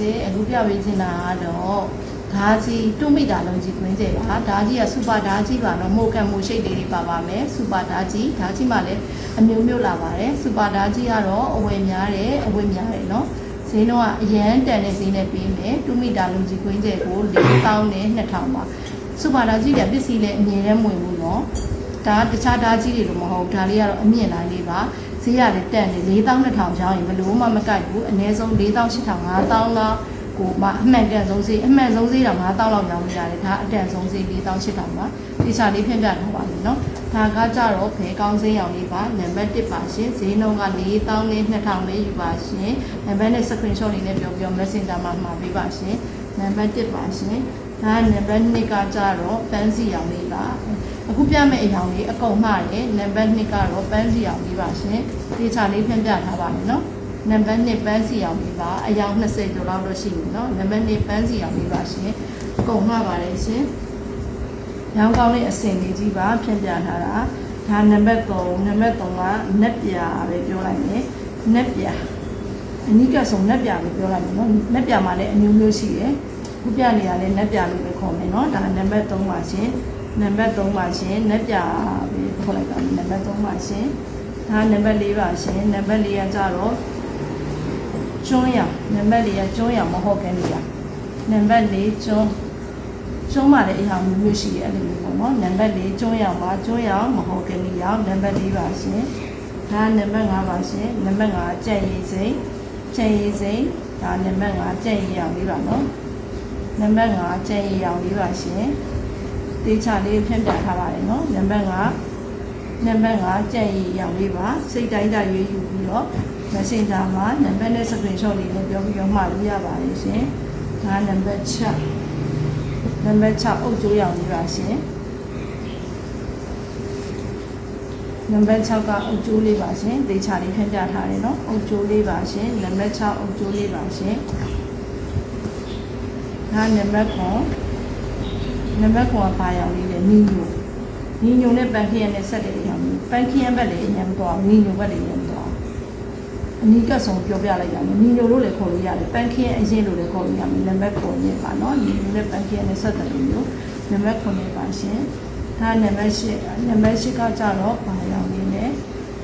ဒီအခုပြပေးချင်တာကတော့ဓာကြီးတူမိတာလုံးကြီးခွင်းကျဲပါဓာကြီးကစူပါဓာကြီးပါတော့မိုကံမိုရှိတ်လေးတွေပါပါမယ်စူပါဓာကြီးဓာကြီးမှလည်းအမျိုးမျိုးလာပါတယ်စူပါဓာကြီးကတော့အဝယ်များတယ်အဝယ်များတယ်နော်ဈေးနှုန်းကအရန်တန်တဲ့ဈေးနဲ့ပေးမယ်တူမိတာလုံးကြီးခွင်းကျဲကို4000နဲ့2000ပါစူပါဓာကြီးကပစ္စည်းလည်းအမြင်နဲ့မဝင်ဘူးနော်ဒါတခြားဓာကြီးတွေလိုမဟုတ်ဘူးဒါလေးကတော့အမြင့်တိုင်းလေးပါ ဈေးရတယ်တက်နေ4200ကျောင်းရင်ဘလို့မှမကိုက်ဘူးအနည်းဆုံး4800 5000လောက်ကိုမှအမှန်ကန်ဆုံးဈေးအမှန်ဆုံးဈေးတော့9000လောက်ရောင်းနေရတယ်ဒါအတန်ဆုံးဈေး4800ပါဒီစာလေးဖြန့်ပြထားပါမယ်နော်ဒါကကြတော့ဘဲကောင်းဈေးရောင်လေးပါနံပါတ်1ပါရှင်ဈေးနှုန်းက4000နဲ့2000လေးယူပါရှင်နံပါတ်နဲ့ screenshot လေးနဲ့ပြောပြော messenger မှာမှာပေးပါရှင်နံပါတ်1ပါရှင် ။ဒါကနံပါတ်1ကကြတော့ပန်းစီအောင်လေးပါ။အခုပြမယ့်အရာလေးအကုန်မှရတယ်။နံပါတ်1ကတော့ပန်းစီအောင်လေးပါရှင်။ဒေချာလေးဖြန့်ပြထားပါမယ်နော်။နံပါတ်1ပန်းစီအောင်လေးပါ။အယောင်20ကျော်လောက်လို့ရှိပြီနော်။နံပါတ်1ပန်းစီအောင်လေးပါရှင်။အကုန်မှပါတယ်ရှင်။ရောင်းကောင်းလေးအစင်လေးကြီးပါဖြန့်ပြထားတာ။ဒါနံပါတ်3နံပါတ်3ကနက်ပြာပဲပြောလိုက်မယ်။နက်ပြာအနိကဆုံးနက်ပြာကိုပြောလိုက်မယ်နော်။နက်ပြာမှာလည်းအမျိုးမျိုးရှိတယ်။ ခုပြနေရလဲနက်ပြာလို့ပဲခေါ်မယ်เนาะဒါနံပါတ်3ပါရှင်နံပါတ်3ပါရှင်နက်ပြာပဲခေါ်လိုက်ပါမယ်နံပါတ်3ပါရှင်ဒါနံပါတ်4ပါရှင်နံပါတ်4ကကြတော့ ကျွန်းရနံပါတ်၄ကကျွန်းရမဟုတ်ခင်နေရနံပါတ်၄ကျွန်းကျွန်းမှာလည်းအရာမျိုးမျိုးရှိတယ်အဲ့လိုမျိုးပေါ့နော်နံပါတ်၄ကျွန်းရမှာကျွန်းရမဟုတ်ခင်နေရနံပါတ်၄ပါရှင်ဒါနံပါတ်5ပါရှင်နံပါတ်5ကြက်ရည်စိမ်းကြက်ရည်စိမ်းဒါနံပါတ်5ကြက်ရည်ရောင်လေးပါနော် နံပါတ်5ကြက်ရည်ရောင်လေးပါရှင်တေချာလေးဖြန့်ပြထားပါတယ်နော်နံပါတ်5နံပါတ်5ကြက်ရည်ရောင်လေးပါစိတ်တိုင်းတိုင်းရွေးယူပြီးတော့ messenger မှာနံပါတ်နဲ့ screenshot လေးနဲ့ပြောပြီးတော့မှားလို့ရပါတယ်ရှင်။ဒါနံပါတ်6နံပါတ်6အုပ်ကျိုးရောင်လေးပါရှင်။နံပါတ်6ကအုပ်ကျိုးလေးပါရှင်။ဒေချာလေးဖြန့်ပြထားတယ်နော်။အုပ်ကျိုးလေးပါရှင်။နံပါတ်6အုပ်ကျိုးလေးပါရှင်။ ငါနံပါတ်9နံပါတ်9ကဘာရောင်လေးလဲနီညိုနီညိုနဲ့ပန်ခင်းရနဲ့ဆက်တဲ့အရောင်လေးပန်ခင်းရဘက်လည်းအရင်မတော်နီညိုဘက်လည်းအရင်မတော်အနီးကဆုံးပြောပြလိုက်ရမယ်နီညိုလို့လည်းခေါ်လို့ရတယ်ပန်ခင်းရအရင်လို့လည်းခေါ်လို့ရမယ်နံပါတ်9နဲ့ပါနော်နီညိုနဲ့ပန်ခင်းရနဲ့ဆက်တဲ့မျိုးနံပါတ်9နဲ့ပါရှင်ဒါနံပါတ်10နံပါတ်10ကကြတော့ဘာရောင်လေးလဲ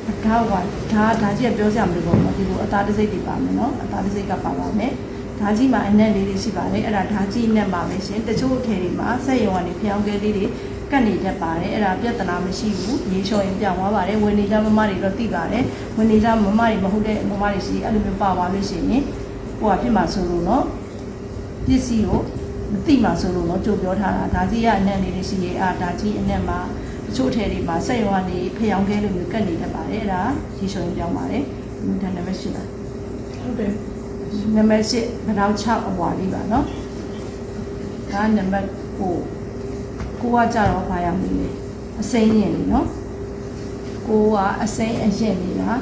အထောက်ကဒါဒါကြီးကပြောစရာမလိုပါဘူးဒီလိုအသားတစ်စိတ်တွေပါမယ်နော်အသားတစ်စိတ်ကပါပါမယ် ဓာကြီးမှာအနက်လေးတွေရှိပါတယ်အဲ့ဒါဓာကြီးနဲ့ပါမယ်ရှင်တချို့အထည်တွေမှာဆက်ရုံကနေဖျောင်းကဲလေးတွေကတ်နေတတ်ပါတယ်အဲ့ဒါပြဿနာမရှိဘူးရေလျှော်ရင်ပြောင်းသွားပါတယ်ဝင်နေကြမမတွေတော့သိပါတယ်ဝင်နေကြမမတွေမဟုတ်တဲ့မမတွေရှိအဲ့လိုမျိုးပါသွားလို့ရှိရင်ဟိုကဖြစ်မှာဆိုလို့နော်ပစ္စည်းကိုမသိမှာဆိုလို့နော်ကြိုပြောထားတာဓာကြီးကအနက်လေးတွေရှိရဲ့အာဓာကြီးအနက်မှာတချို့အထည်တွေမှာဆက်ရုံကနေဖျောင်းကဲလိုမျိုးကတ်နေတတ်ပါတယ်အဲ့ဒါရေလျှော်ရင်ပြောင်းပါတယ်ဒီဒါနံပါတ်8လားဟုတ်တယ် နံပါတ်8ဗတောက်6အဝါလေးပါနော်ဒါနံပါတ်9ကိုကကြတော့ဘာရောက်နေလဲအစိမ်းရင်လေးနော်ကိုကအစိမ်းအရင်လေးလား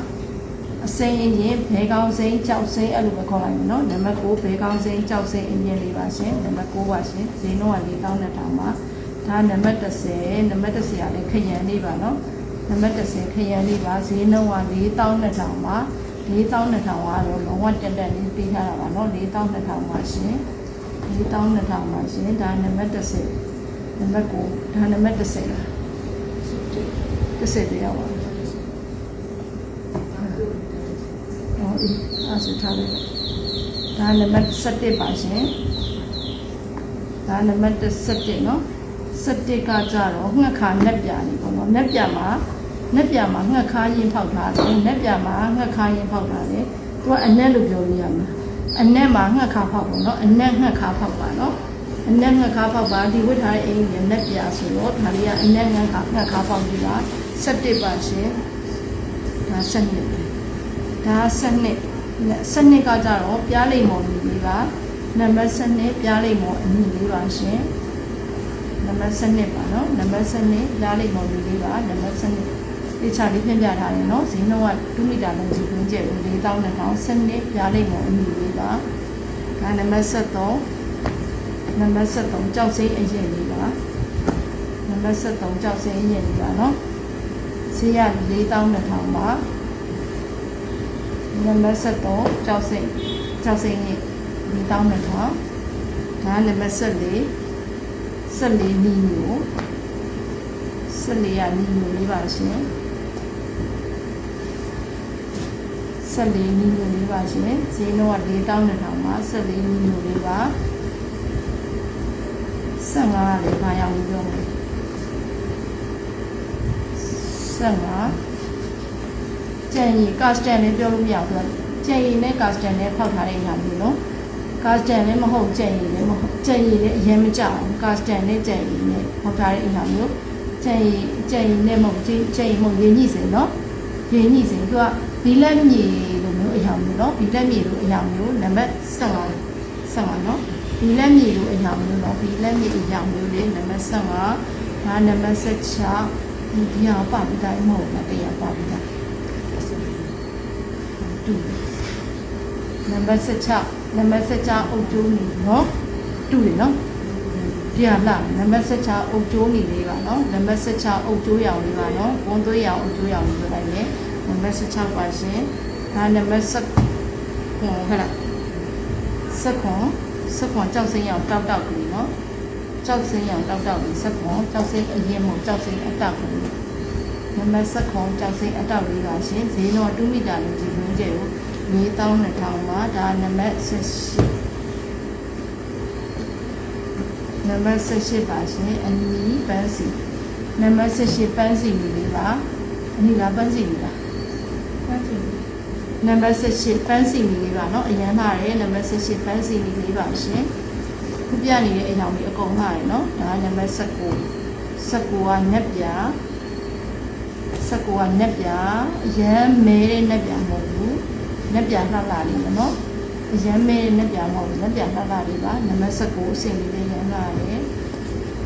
အစိမ်းအရင်ဘဲကောင်းစိမ်းကြောက်စိမ်းအဲ့လိုပဲခေါ်လိုက်မယ်နော်နံပါတ်9ဘဲကောင်းစိမ်းကြောက်စိမ်းအရင်လေးပါရှင်နံပါတ်9ပါရှင်ဈေးနှုန်းက4200ပါဒါနံပါတ်30နံပါတ်30ကလည်းခရမ်းလေးပါနော်နံပါတ်30ခရမ်းလေးပါဈေးနှုန်းက4200ပါ 4200ကတော့လုံးဝတက်တက်လေးပေးထားတာပါနော်4200ပါရှင်4200ပါရှင်ဒါနံပါတ်30နံပါတ်9ဒါနံပါတ်30လား30တရားပါဟောအေးအဲ့ဆိုထားလိုက်ဒါနံပါတ်17ပါရှင်ဒါနံပါတ်17เนาะ17ကကြတော့ငှက်ခါနက်ပြာနေပေါ့နော်နက်ပြာမှာ နက်ပြာမှာငှက်ခါရင်ဖောက်ထားတယ်နက်ပြာမှာငှက်ခါရင်ဖောက်ထားတယ်သူကအနက်လို့ပြောလို့ရမှာအနက်မှာငှက်ခါဖောက်ပေါ့နော်အနက်ငှက်ခါဖောက်ပါနော်အနက်ငှက်ခါဖောက်ပါဒီဝတ်ထားတဲ့အိမ်ကြီးနဲ့ပြဆိုတော့ဒါလေးကအနက်ငှက်ခါငှက်ခါဖောက်ပြီးပါ17ပါရှင်ဒါ17ဒါ17 17ကကြတော့ပြားလိမ်မော်မြည်လေးပါနံပါတ်17ပြားလိမ်မော်အမြည်လေးပါရှင်နံပါတ်17ပါနော်နံပါတ်17ပြားလိမ်မော်မြည်လေးပါနံပါတ်17 ဒီချာလေးပြင်ပြထားတယ်နော်ဈေးနှုန်းက2မီတာလုံးကြီးတွင်းကျဲ4200 17ပြားလိမ်မော်အမြည်လေးပါဒါနံပါတ်73နံပါတ်73ကြောက်စိမ်းအရင်လေးပါနံပါတ်73ကြောက်စိမ်းအရင်လေးပါနော်ဈေးရ4200ပါနံပါတ်73ကြောက်စိမ်းကြောက်စိမ်းကြီးဒီတောင်းနှစ်ထောင်ဒါနံပါတ်14 14နီညို14ရနီညိုလေးပါရှင် 14နီညိုလေးပါရှင်ဈေးနှုန်းက4200ပါ14နီညိုလေးပါ15လေးပါရအောင်ပြောမယ်15ကြံရီကစတန်လေးပြောလို့မရဘူးသူကကြံရီနဲ့ကစတန်နဲ့ဖောက်ထားတဲ့ညာမျိုးနော်ကစတန်လည်းမဟုတ်ကြံရီလည်းမဟုတ်ကြံရီလည်းအရင်မကြအောင်ကစတန်နဲ့ကြံရီနဲ့ဖောက်ထားတဲ့အရာမျိုးကြံရီကြံရီနဲ့မဟုတ်ကြံရီမဟုတ်ရင်းညှိစေနော်ရင်းညှိစေသူက ဘီလက်မြေလိုမျိုးအရာမျိုးနော်ဘီလက်မြေလိုအရာမျိုးနံပါတ်15 15နော်ဘီလက်မြေလိုအရာမျိုးနော်ဘီလက်မြေအရာမျိုးလေးနံပါတ်15ဒါနံပါတ်16ဒီဒီဟာပါပြီးတိုင်းမဟုတ်လားတရားပါပြီးတိုင်းတူနံပါတ်16နံပါတ်16အုပ်ကျိုးနေနော်တူတယ်နော်ဒီဟာလာနံပါတ်16အုပ်ကျိုးနေလေးပါနော်နံပါတ်16အုပ်ကျိုးရောင်လေးပါနော်ဝန်သွေးရောင်အုပ်ကျိုးရောင်လေးပြောလိုက်မယ် နံပါတ်16ပါရှင်ဒါနံပါတ်7ဟောဟဲ့လား7ခွန်7ခွန်ကြောက်စင်းရောင်တောက်တောက်ကလေးနော်ကြောက်စင်းရောင်တောက်တောက်ကလေး7ခွန်ကြောက်စင်းအရင်မဟုတ်ကြောက်စင်းအတောက်ကလေးနံပါတ်7ခွန်ကြောက်စင်းအတောက်လေးပါရှင်ဈေးတော့2မီတာလို့ကြည့်လို့ကြည့်ဦး4200ပါဒါနံပါတ်18နံပါတ်18ပါရှင်အနီပန်းစီနံပါတ်18ပန်းစီလေးပါအနီလားပန်းစီလေးလားပ န်းစီနံပါတ်18ပန်းစီလေးပါเนาะအရန်လာတယ်နံပါတ်18ပန်းစီလေးပါရှင်ခုပြနေတဲ့အရာကြီးအကုန်လာတယ်เนาะဒါနံပါတ်19 19ကနက်ပြ19ကနက်ပြအရန်မဲတဲ့နက်ပြမဟုတ်ဘူးနက်ပြလှလာလေးเนาะအရန်မဲတဲ့နက်ပြမဟုတ်ဘူးနက်ပြလှလာလေးပါနံပါတ်19အစင်လေးလေးရန်လာတယ်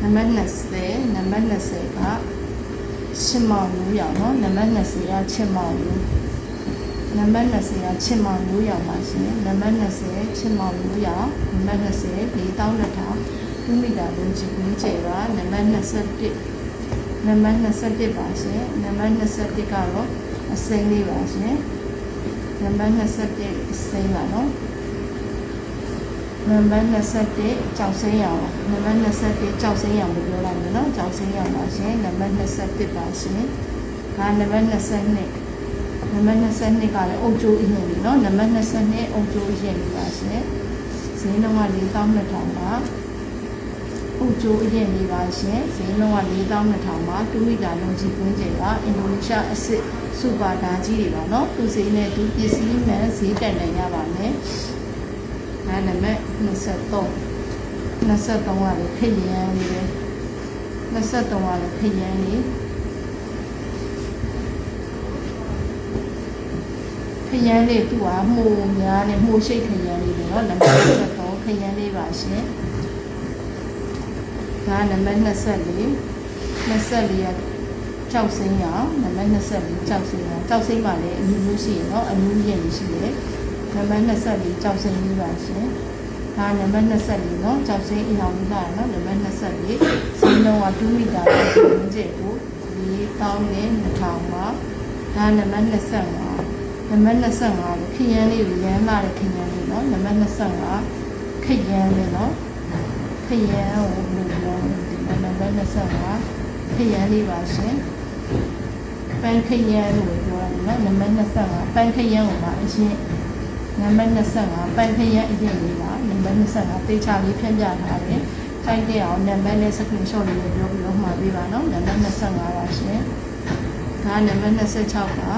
နံပါတ်20နံပါတ်20ကချစ်မောင်လူရောင်เนาะနံပါတ်20ကချစ်မောင်လူ နံပါတ်20ကချစ်မောင်လူရောင်ပါရှင်နံပါတ်20ချစ်မောင်လူရောင်နံပါတ်20 4000လက်ထောင်2မီတာလုံးကြီးကြီးကျယ်ပါနံပါတ်21နံပါတ်21ပါရှင်နံပါတ်21ကတော့အစိမ်းလေးပါရှင်နံပါတ်21အစိမ်းပါနော်နံပါတ်21ကြောက်စိမ်းရအောင်နံပါတ်21ကြောက်စိမ်းရအောင်လို့ပြောလိုက်မယ်နော်ကြောက်စိမ်းရအောင်ပါရှင်နံပါတ်21ပါရှင်ဒါနံပါတ်22 နံပါတ်22ကလည်းအုပ်ကျိုးအရင်လေးနော်နံပါတ်22အုပ်ကျိုးအရင်လေးပါရှင်ဈေးနှုန်းက4200ပါအုပ်ကျိုးအရင်လေးပါရှင်ဈေးနှုန်းက4200ပါ2မီတာလုံးကြီးကွင်းကျယ်ပါအင်ဒိုနီးရှားအစ်စ်စူပါဓာကြီးတွေပါနော်သူဈေးနဲ့သူပစ္စည်းမှန်ဈေးတက်နိုင်ရပါမယ်ဒါနံပါတ်23 23ကလည်းခရမ်းလေးပဲ23ကလည်းခရမ်းလေးခ ရမ်းလေးသူ့ဟာမှုများနဲ့မှုရှိခရမ်းလေးတွေနော်နံပါတ်23ခရမ်းလေးပါရှင်ဒါနံပါတ်24 24ရက်ကြောက်စင်းရောင်နံပါတ်24ကြောက်စင်းရောင်ကြောက်စင်းမှာလည်းအမျိုးမျိုးရှိရနော်အမျိုးရင်ရှိတယ်နံပါတ်24ကြောက်စင်းလေးပါရှင်ဒါနံပါတ်24နော်ကြောက်စင်းအိမ်အောင်လာနော်နံပါတ်24စီးလုံးက2မီတာပဲကျင်းကျက်ကိုဒီတောင်းနဲ့2000ပါဒါနံပါတ်25 နံပါတ်25လို့ခရမ်းလေးကိုရမ်းလာတဲ့ခရမ်းလေးနော်နံပါတ်25ခရမ်းလေးနော်ခရမ်းကိုဘယ်လိုပြောလဲနံပါတ်25ခရမ်းလေးပါရှင်ပန်းခရမ်းလို့ပြောရတယ်နော်နံပါတ်25ပန်းခရမ်းကိုပါအရင်နံပါတ်25ပန်းခရမ်းအရင်လေးပါနံပါတ်25တေချာလေးဖြန့်ပြထားတယ်ထိုက်တဲ့အောင်နံပါတ်နဲ့ screenshot လေးပြောပြီးတော့မှာပေးပါနော်နံပါတ်25ပါရှင်ဒါနံပါတ်26ပါ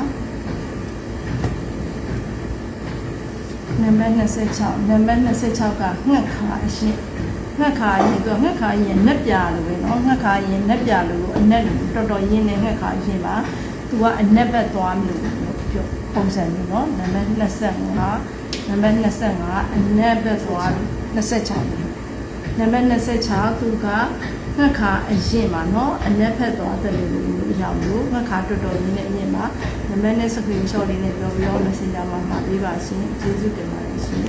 နံပါတ်26နံပါတ်26ကငှက်ခါအရှင်ငှက်ခါရင်သူကငှက်ခါရင်နက်ပြလို့ပဲเนาะငှက်ခါရင်နက်ပြလို့အနက်တော်တော်ရင်းနေငှက်ခါရင်ပါသူကအနက်ဘက်သွားမလို့ပြောပုံစံမျိုးเนาะနံပါတ်25နံပါတ်25အနက်ဘက်သွား26နံပါတ်26သူက ငှက်ခါအရင်ပါနော်အနက်ဖက်သွားတယ်လို့ရောက်လို့ငှက်ခါတော်တော်လေးနဲ့အရင်ပါနံပါတ်နဲ့ screenshot လေးနဲ့ပြောပြီးတော့ messenger မှာမှာပေးပါရှင်ကျေးဇူးတင်ပါတယ်ရှင်